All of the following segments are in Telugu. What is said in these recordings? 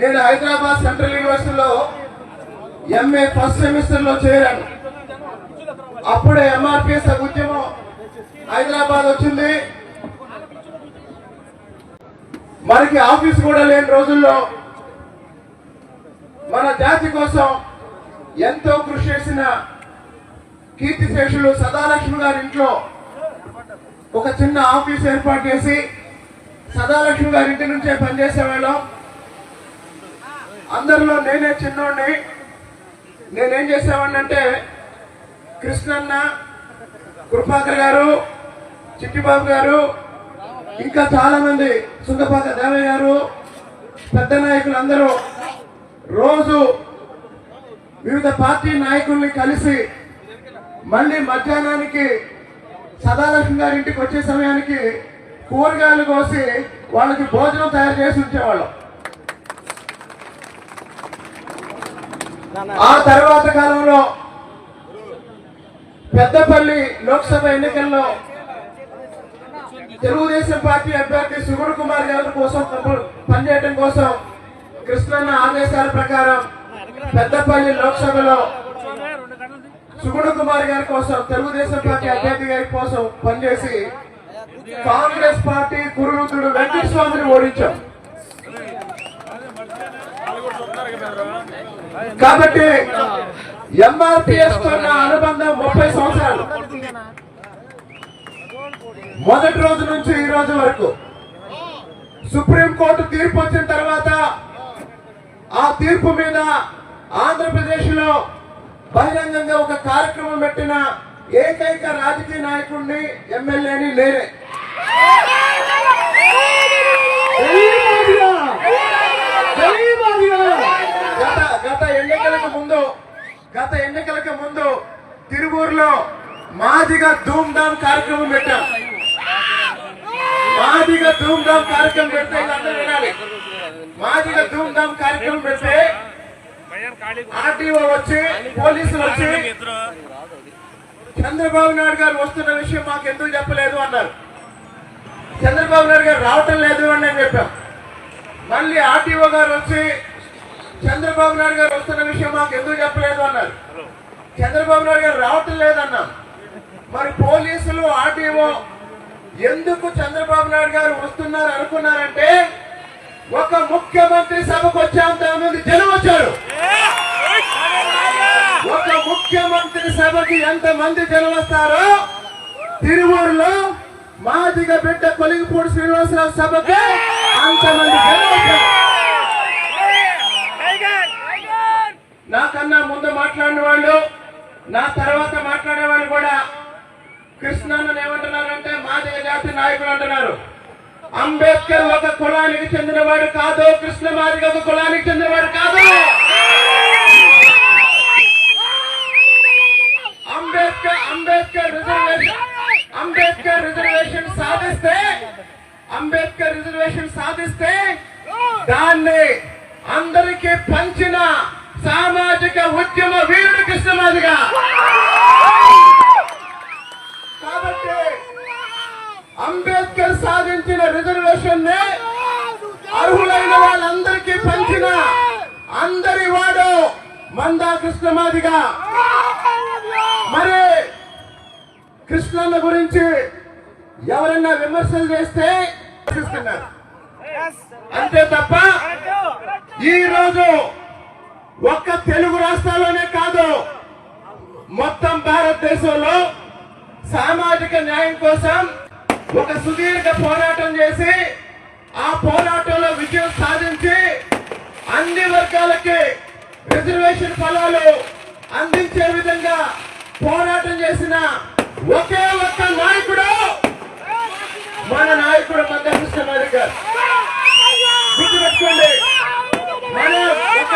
నేను హైదరాబాద్ సెంట్రల్ యూనివర్సిటీలో ఎంఏ ఫస్ట్ సెమిస్టర్లో చేరాను. అప్పుడే ఎంఆర్పిఎస్ ఉద్యమం హైదరాబాద్ వచ్చింది. మనకి ఆఫీస్ కూడా లేని రోజుల్లో మన జాతి కోసం ఎంతో కృషి చేసిన కీర్తిశేషులు సదాలక్ష్మి గారి ఇంట్లో ఒక చిన్న ఆఫీస్ ఏర్పాటు చేసి సదాలక్ష్మి గారి ఇంటి నుంచే పనిచేసేవాళ్ళం. అందరిలో నేనే చిన్నోడిని. నేనేం చేసేవాడిని అంటే కృష్ణన్న కృపాకర్ గారు చిట్టిబాబు గారు ఇంకా చాలా మంది సుందపాక దేవయ్య గారు పెద్ద నాయకులు అందరూ రోజు వివిధ పార్టీ నాయకుల్ని కలిసి మళ్ళీ మధ్యాహ్నానికి సదాలక్ష్మి గారి ఇంటికి వచ్చే సమయానికి కూరగాయలు కోసి వాళ్ళకి భోజనం తయారు చేసి ఉంచేవాళ్ళం. ఆ తర్వాత కాలంలో పెద్దపల్లి లోక్సభ ఎన్నికల్లో తెలుగుదేశం పార్టీ అభ్యర్థి సుగుణ కుమార్ గారి కోసం పనిచేయడం కోసం కృష్ణన్న ఆదేశాల ప్రకారం పెద్దపల్లి లోక్సభలో సుగుణ కుమార్ గారి కోసం తెలుగుదేశం పార్టీ అభ్యర్థి గారి కోసం పనిచేసి కాంగ్రెస్ పార్టీ కురువృద్ధుడు వెంకటస్వామిని ఓడించాం. కాబట్టి ఎంఆర్పిఎస్తో నా అనుబంధం ముప్పై సంవత్సరాలు. మొదటి రోజు నుంచి ఈ రోజు వరకు సుప్రీంకోర్టు తీర్పు వచ్చిన తర్వాత ఆ తీర్పు మీద ఆంధ్రప్రదేశ్లో బహిరంగంగా ఒక కార్యక్రమం పెట్టిన ఏకైక రాజకీయ నాయకుడిని ఎమ్మెల్యేని నేనే. గత ఎన్నికలకు ముందు గత ఎన్నికలకు ముందు తిరువూరులో మాదిగా ధూమ్ ధామ్ కార్యక్రమం పెట్టాం. మాదిగా ధూమ్ ధామ్ కార్యక్రమం పెడితే అందరూ వినాలి. మాదిగా ధూమ్ ధామ్ కార్యక్రమం పెడితే ఆర్టీఓ వచ్చి పోలీసులు వచ్చి చంద్రబాబు నాయుడు గారు వస్తున్న విషయం మాకు ఎందుకు చెప్పలేదు అన్నారు. చంద్రబాబు నాయుడు గారు రావటం లేదు అని నేను చెప్పాం. మళ్ళీ ఆర్టీఓ గారు వచ్చి చంద్రబాబు నాయుడు గారు వస్తున్న విషయం మాకు ఎందుకు చెప్పలేదు అన్నారు. చంద్రబాబు నాయుడు గారు రావటం లేదన్నాం. మరి పోలీసులు ఆర్టీఓ ఎందుకు చంద్రబాబు నాయుడు గారు వస్తున్నారు అనుకున్నారంటే ఒక ముఖ్యమంత్రి సభకు వచ్చేంత మంది జనం వచ్చారు. ఒక ముఖ్యమంత్రి సభకి ఎంత మంది జనం వస్తారో తిరువూరులో మాదిగ బిడ్డ కొలిగిపూడి శ్రీనివాసరావు సభకు అంతమంది జనం వచ్చారు. నాకన్నా ముందు మాట్లాడిన వాళ్ళు నా తర్వాత మాట్లాడే వాళ్ళు కూడా కృష్ణన్నను ఏమంటున్నారంటే మాదిగ జాతి నాయకులు అంటున్నారు. అంబేద్కర్ ఒక కులానికి చెందినవాడు కాదు కృష్ణ మాదిగ ఒక కులానికి చెందినవాడు కాదు. అంబేద్కర్ అంబేద్కర్ రిజర్వేషన్ అంబేద్కర్ రిజర్వేషన్ సాధిస్తే అంబేద్కర్ రిజర్వేషన్ సాధిస్తే దాన్ని అందరికీ పంచిన సామాజిక ఉద్యమ వీరుడు కృష్ణమాదిగా. కాబట్టి అంబేద్కర్ సాధించిన రిజర్వేషన్ని అర్హులైన వాళ్ళందరికీ పంచిన అందరి వాడు మందా కృష్ణమాదిగా. మరి కృష్ణన్న గురించి ఎవరన్నా విమర్శలు చేస్తే. అంతే తప్ప ఈ రోజు ఒక్క తెలుగు రాష్ట్రాల్లోనే కాదు మొత్తం భారతదేశంలో సామాజిక న్యాయం కోసం ఒక సుదీర్ఘ పోరాటం చేసి ఆ పోరాటంలో విజయం సాధించి అన్ని వర్గాలకి రిజర్వేషన్ ఫలాలు అందించే విధంగా పోరాటం చేసిన ఒకే ఒక్క నాయకుడు మన నాయకుడు మధ్యకృష్ణ గారు గుర్తుపెట్టుకోండి. మనం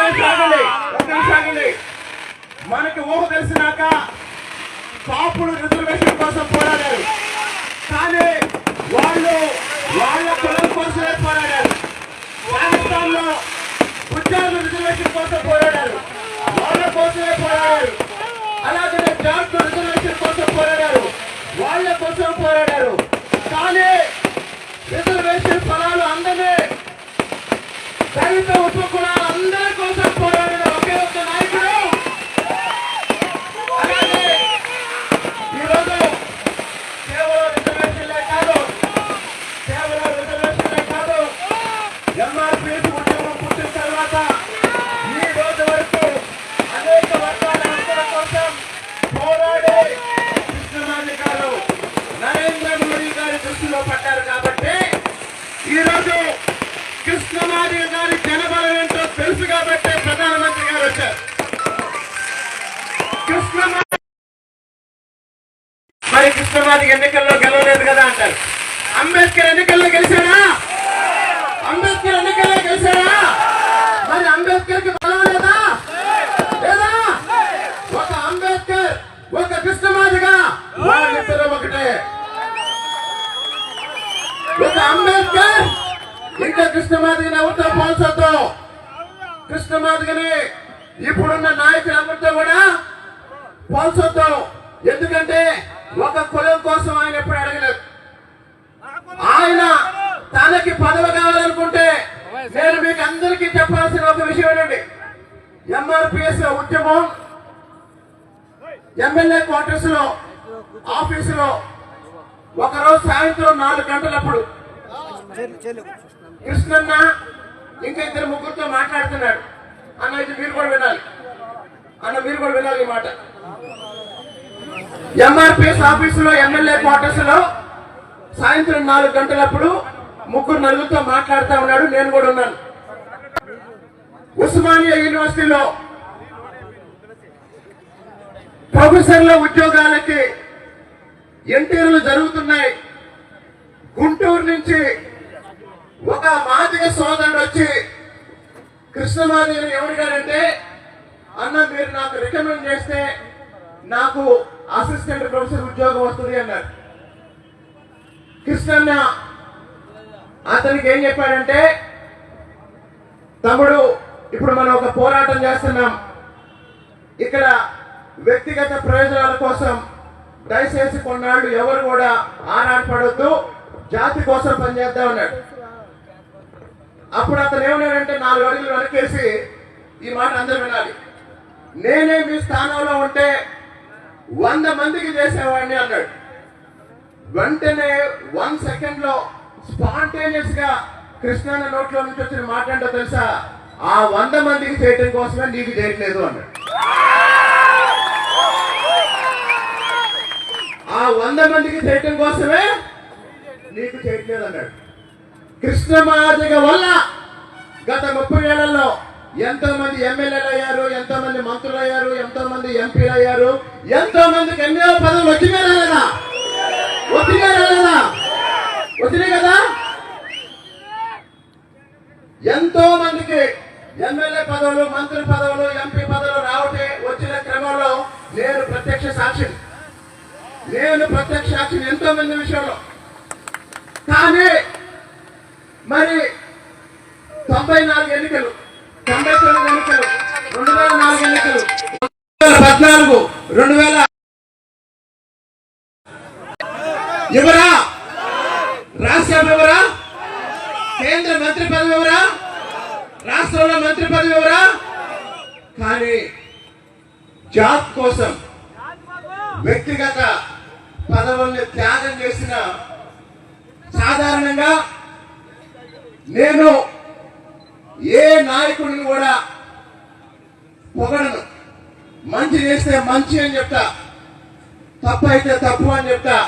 ఒక నిమిషం మనకి ఊహ తెలిసినాక కాపులు రిజర్వేషన్ కోసం పోరాడారు. కానీ వాళ్ళు వాళ్ళ కులం కోసమే పోరాడారు. రాజస్థాన్లో ఉద్యోగుల రిజర్వేషన్ కోసం పోరాడారు. వాళ్ళ కోసమే పోరాడారు. అలాగే జాబ్ రిజర్వేషన్ కోసం పోరాడారు. వాళ్ళ కోసం పోరాడారు. కానీ రిజర్వేషన్ ఫలాలు అందమే. దళిత ఉపకులాలు ఎన్నికల్లో గెలవలేదు కదా అంటారు. అంబేద్కర్ ఎన్నికల్లో గెలిచాడా? అంబేద్కర్ ఎన్నికల్లో గెలిచాడా? మరి అంబేద్కర్కి బలం లేదా? లేదా? ఒక అంబేద్కర్ ఒక కృష్ణమాదిగా వాళ్ళిద్దరూ ఒకటే. ఒక అంబేద్కర్ ఇంకా కృష్ణమాదిగని ఎవరితో పోల్చొద్దు. కృష్ణమాదిగని ఇప్పుడున్న నాయకులు ఎవరితో కూడా పోల్చొద్దాం. ఎందుకంటే ఒక కులం కోసం ఆయన ఎప్పుడు అడగలేదు. ఆయన తనకి పదవి కావాలనుకుంటే నేను మీకు అందరికీ చెప్పాల్సిన ఒక విషయం ఏంటండి? ఎంఆర్పిఎస్ ఉద్యమం ఎమ్మెల్యే క్వార్టర్స్లో ఆఫీసులో ఒకరోజు సాయంత్రం నాలుగు గంటలప్పుడు కృష్ణన్న ఇంకా ఇద్దరు ముగ్గురుతో మాట్లాడుతున్నాడు. అన్న ఇది మీరు కూడా వినాలి. అన్న మీరు కూడా వినాలి ఈ మాట. ఎంఆర్పిఎస్ ఆఫీసులో ఎమ్మెల్యే క్వార్టర్స్లో సాయంత్రం నాలుగు గంటలప్పుడు ముగ్గురు నలుగురితో మాట్లాడుతా ఉన్నాడు. నేను కూడా ఉన్నాను. ఉస్మానియా యూనివర్సిటీలో ప్రొఫెసర్ల ఉద్యోగాలకి ఇంటర్వ్యూలు జరుగుతున్నాయి. గుంటూరు నుంచి ఒక మాదిగ సోదరుడు వచ్చి కృష్ణమాదిని ఎవరిగారంటే అన్న మీరు నాకు రికమెండ్ చేస్తే నాకు అసిస్టెంట్ ప్రొఫెసర్ ఉద్యోగం వస్తుంది అన్నారు. కృష్ణన్న అతనికి ఏం చెప్పాడంటే తమ్ముడు ఇప్పుడు మనం ఒక పోరాటం చేస్తున్నాం. ఇక్కడ వ్యక్తిగత ప్రయోజనాల కోసం దయచేసి కొన్నాళ్ళు ఎవరు కూడా ఆరాటపడొద్దు జాతి కోసం పనిచేద్దాం అన్నాడు. అప్పుడు అతను ఏమన్నాడంటే నాలుగు అడుగులు వెనకేసి ఈ మాట అందరూ వినాలి. నేనే మీ స్థానంలో ఉంటే వంద మందికి చేసేవాడిని అన్నాడు. వెంటనే వన్ సెకండ్లో స్పాంటేనియస్గా కృష్ణ నోట్లో నుంచి వచ్చిన మాట తెలుసా? ఆ వంద మందికి చేయటం కోసమే నీకు చేయట్లేదు అన్నాడు. ఆ వంద మందికి చేయటం కోసమే నీకు చేయట్లేదు అన్నాడు. కృష్ణ కృష్ణమాదిగ వల్ల గత ముప్పై ఏళ్ళలో ఎంతో మంది ఎమ్మెల్యేలు అయ్యారు ఎంతో మంది మంత్రులు అయ్యారు ఎంతో మంది ఎంపీలు అయ్యారు ఎంతో మందికి ఎన్నో పదవులు వచ్చినాయి రాలేదా వచ్చినాయి రాలేదా వచ్చినాయి కదా. ఎంతో మందికి ఎమ్మెల్యే పదవులు మంత్రి పదవులు ఎంపీ పదవులు రావటే వచ్చిన క్రమంలో నేను ప్రత్యక్ష సాక్షిని నేను ప్రత్యక్ష సాక్షిని ఎంతో మంది విషయంలో. కానీ మరి తొంభై నాలుగు ఎన్నికలు తొంభై తొమ్మిది ఎన్నికలు రెండు వేల నాలుగు ఎన్నికలు. రెండు వేల పద్నాలుగు రెండు వేల ఎవరా? రాష్ట్రం ఎవరా? కేంద్ర మంత్రి పదవి ఎవరా? రాష్ట్రంలో మంత్రి పదవి ఎవరా? కానీ జాబ్ కోసం వ్యక్తిగత పదవుల్ని త్యాగం చేసిన సాధారణంగా నేను ఏ నాయకుడిని కూడా పొగడను. మంచి చేస్తే మంచి అని చెప్తా. తప్పు అయితే తప్పు అని చెప్తా.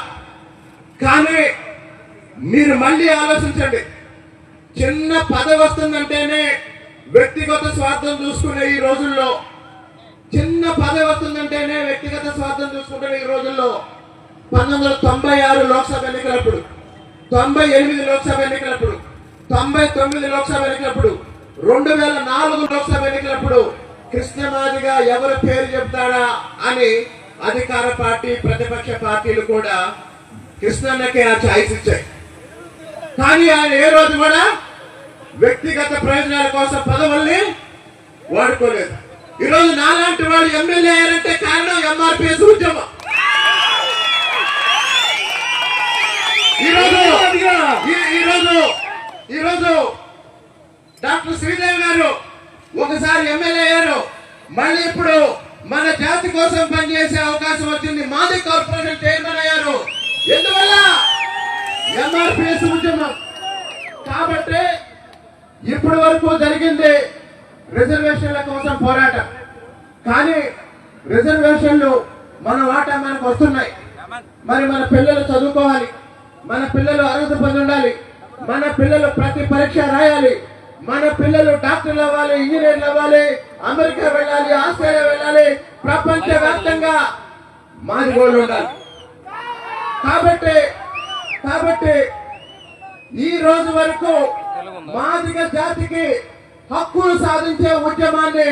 కానీ మీరు మళ్ళీ ఆలోచించండి. చిన్న పదవి వస్తుందంటేనే వ్యక్తిగత స్వార్థం చూసుకునే ఈ రోజుల్లో చిన్న పదవి వస్తుందంటేనే వ్యక్తిగత స్వార్థం చూసుకుంటున్న ఈ రోజుల్లో పంతొమ్మిది వందల తొంభై ఆరు లోక్సభ ఎన్నికలప్పుడు తొంభై ఎనిమిది లోక్సభ ఎన్నికలప్పుడు తొంభై తొమ్మిది లోక్సభ ఎన్నికలప్పుడు రెండు వేల నాలుగు లోక్సభ ఎన్నికలప్పుడు కృష్ణమాదిగా ఎవరు పేరు చెప్తాడా అని అధికార పార్టీ ప్రతిపక్ష పార్టీలు కూడా కృష్ణన్నకే ఆ ఛాయిస్ ఇచ్చాయి. కానీ ఆయన ఏ రోజు కూడా వ్యక్తిగత ప్రయోజనాల కోసం పదవుల్ని వాడుకోలేదు. ఈ రోజు నాలాంటి వాడు ఎమ్మెల్యే అయ్యారంటే కారణం ఎంఆర్పిఎస్ ఉద్యమం. ఈరోజు ఈరోజు ఈరోజు డాక్టర్ శ్రీదేవి గారు ఒకసారి ఎమ్మెల్యే అయ్యారు మళ్ళీ ఇప్పుడు మన జాతి కోసం పనిచేసే అవకాశం వచ్చింది. మాది కార్పొరేషన్ చైర్మన్ అయ్యారు. ఎందువల్ల? ఎంఆర్పిఎస్ ఉద్యమం కాబట్టి ఇప్పటి వరకు జరిగింది రిజర్వేషన్ల కోసం పోరాటం. కానీ రిజర్వేషన్లు మన వాటా మనకు వస్తున్నాయి. మరి మన పిల్లలు చదువుకోవాలి. మన పిల్లలు అర్హత పొంది ఉండాలి మన పిల్లలు ప్రతి పరీక్ష రాయాలి. మన పిల్లలు డాక్టర్లు అవ్వాలి ఇంజనీర్లు అవ్వాలి అమెరికా వెళ్ళాలి ఆస్ట్రేలియా వెళ్ళాలి ప్రపంచ వ్యాప్తంగా మాది గోళ్ళు ఉండాలి కాబట్టి కాబట్టి ఈ రోజు వరకు మాదిగ జాతికి హక్కులు సాధించే ఉద్యమాన్ని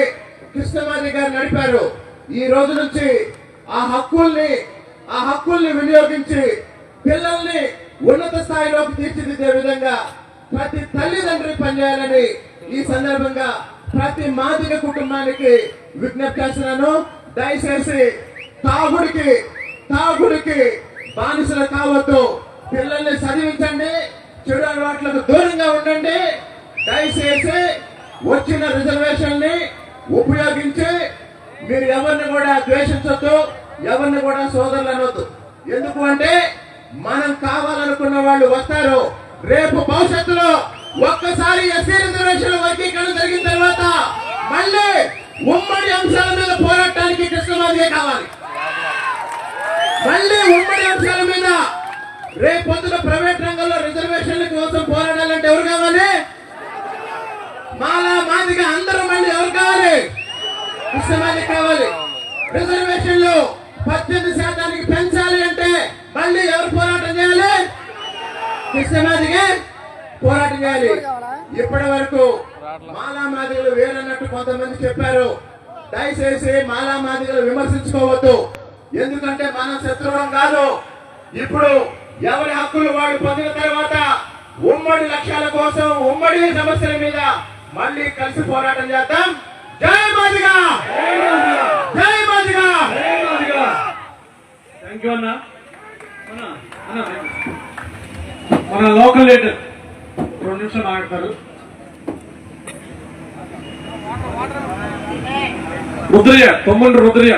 కృష్ణమాది గారు నడిపారు. ఈ రోజు నుంచి ఆ హక్కుల్ని ఆ హక్కుల్ని వినియోగించి పిల్లల్ని ఉన్నత స్థాయిలోకి తీర్చిదిద్దే విధంగా ప్రతి తల్లిదండ్రి పనిచేయాలని ఈ సందర్భంగా ప్రతి మాదిక కుటుంబానికి విజ్ఞప్తి చేస్తున్నాను. దయచేసి తాగుడికి తాగుడికి బానిసలు కావద్దు. పిల్లల్ని చదివించండి చెడు అలవాట్లకు దూరంగా ఉండండి. దయచేసి వచ్చిన రిజర్వేషన్ని ఉపయోగించి మీరు ఎవరిని కూడా ద్వేషించొద్దు ఎవరిని కూడా సోదరులు అనొద్దు. ఎందుకు అంటే మనం కావాలనుకున్న వాళ్ళు వస్తారు. రేపు భవిష్యత్తులో ఒక్కసారి ఎస్సీ రిజర్వేషన్ వర్గీకరణ జరిగిన తర్వాత మళ్ళీ ఉమ్మడి అంశాల మీద పోరాటానికి కృష్ణమాజే కావాలి. మళ్ళీ ఉమ్మడి అంశాల మీద రేపు ప్రైవేట్ రంగంలో రిజర్వేషన్ల కోసం పోరాడాలంటే ఎవరు కావాలి? మాలా మాదిగా అందరూ మళ్ళీ ఎవరు కావాలి? కృష్ణమాది కావాలి. రిజర్వేషన్లు పద్దెనిమిది శాతానికి పెంచాలి అంటే మళ్ళీ ఎవరు పోరాటం చేయాలి? కృష్ణమాదిగా పోరాటం చేయాలి. ఇప్పటి వరకు మాలా మాదిగలు వేరన్నట్టు కొంతమంది చెప్పారు. దయచేసి మాలా మాదిగలు విమర్శించుకోవద్దు. ఎందుకంటే మనం శత్రువులం కాదు. ఇప్పుడు ఎవరి హక్కులు వాళ్ళు పొందిన తర్వాత ఉమ్మడి లక్ష్యాల కోసం ఉమ్మడి సమస్యల మీద మళ్ళీ కలిసి పోరాటం చేద్దాం. జై మాదిగా! జై మాదిగా! థ్యాంక్ యూ అన్న. అన్న, అన్న, మన లోకల్ లీడర్. రెండు నిమిషాలు మాట్లాడతారు రుద్రయ్య తొమ్మిది రుద్రయ్య.